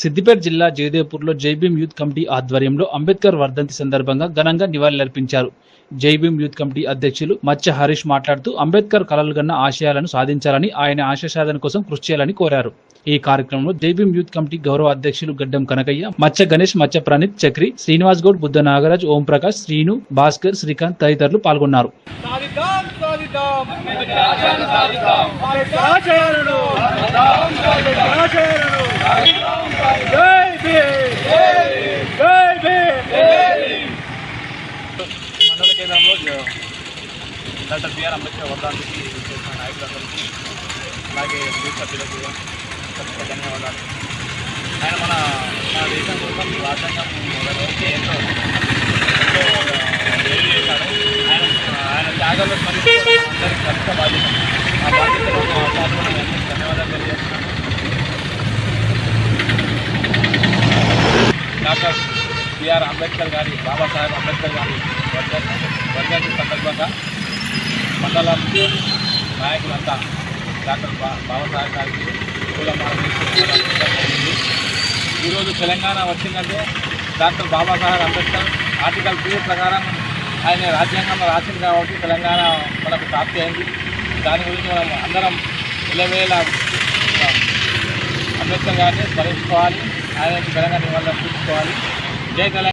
సిద్దిపేట జిల్లా జయదేవ్పూర్లో Jai Bhim youth committee ఆధ్వర్యంలో అంబేద్కర్ వర్ధంతి సందర్భంగా ఘనంగా నివాళులర్పించారు జైభీం యూత్ కమిటీ అధ్యక్షులు మత్స్య హరీష్ మాట్లాడుతూ అంబేద్కర్ కలలు గన్న ఆశయాలను సాధించాలని ఆయన ఆశయ సాధన కోసం కృషి చేయాలని కోరారు ఈ కార్యక్రమంలో జైభీం యూత్ కమిటీ గౌరవ అధ్యక్షులు గడ్డం కనకయ్య మచ్చ గణేష్ మత్స్య ప్రణీత్ చక్రి శ్రీనివాస్ గౌడ్ బుద్ధ నాగరాజ్ ఓం ప్రకాష్ శ్రీను భాస్కర్ శ్రీకాంత్ తదితరులు పాల్గొన్నారు మండల కేంద్రంలో డాక్టర్ బిఆర్ అంబేద్కర్ వర్ధాంతికి చేసిన నాయకులందరికీ అలాగే దేశ సభ్యులకు ప్రత్యేక ధన్యవాదాలు. ఆయన మన మన దేశం కోసం రాజ్యాంగం మొదలుపెట్టి ఎంతో బిఆర్ అంబేద్కర్ గారి బాబాసాహెబ్ అంబేద్కర్ గారి వర్ధంతి సందర్భంగా మండలం నాయకులంతా డాక్టర్ బా బాబాసాహెబ్ గారికి ఈరోజు తెలంగాణ వచ్చిందంటే doctor Babasaheb Ambedkar article three ప్రకారం ఆయన రాజ్యాంగంలో రాసింది కాబట్టి తెలంగాణ మనకు ప్రాప్తి అయింది. దాని గురించి మనం అందరం ఇలవేళ అంబేద్కర్ గారిని స్మరించుకోవాలి. ఆయన తెలంగాణ నివాళులు చూసుకోవాలి జై తెలంగాణ